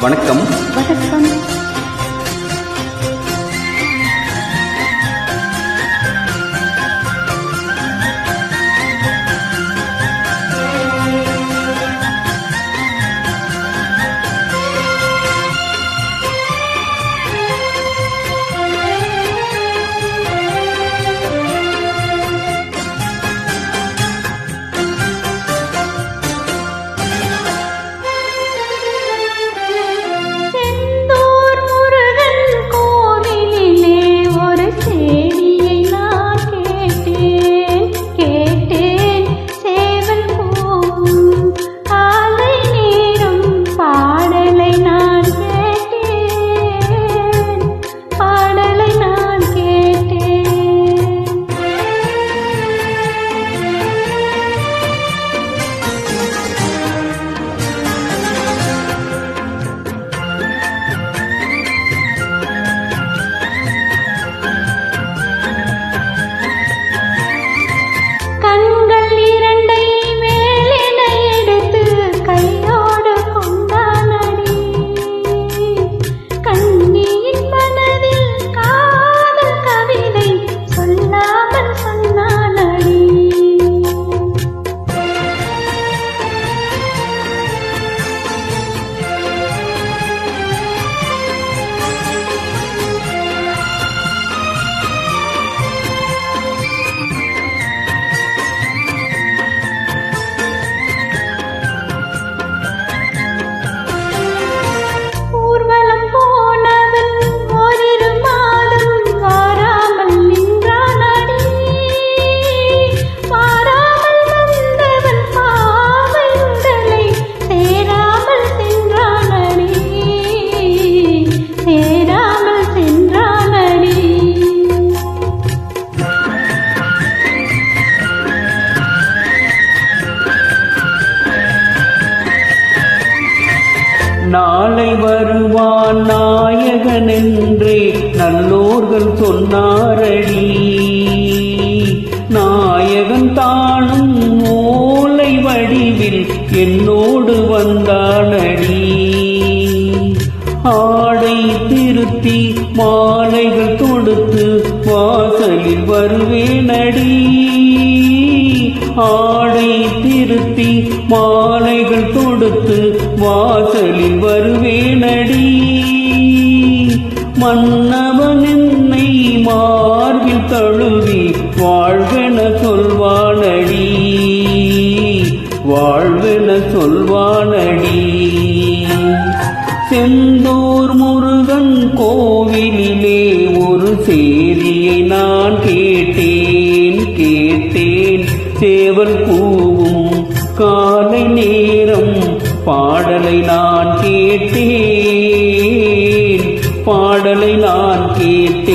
வணக்கம். வணக்கம். நாளை வருவான் நாயகன் என்றே நல்லோர்கள் சொன்னாரடி. நாயகன் தானும் ஓலை வடிவில் என்னோடு வந்தானடி. ஆடை திருத்தி மாலைகள் தொடுத்து வாசலில் வருவேனடி. ஆடை திருத்தி மாலைகள் கொடுத்து வாசலில் வருவேனடி. மன்னவன் என்னை மார்பில் தழுவி வாழ்வென சொல்வானடி. வாழ்வென சொல்வானடி. செந்தூர் முருகன் கோவிலிலே ஒரு செய்தியை நான் கேட்டேன் கேட்டேன். சேவல் கூவும் காலை நேரம் பாடலை நான் கேட்டேன். பாடலை நான் கேட்டேன்.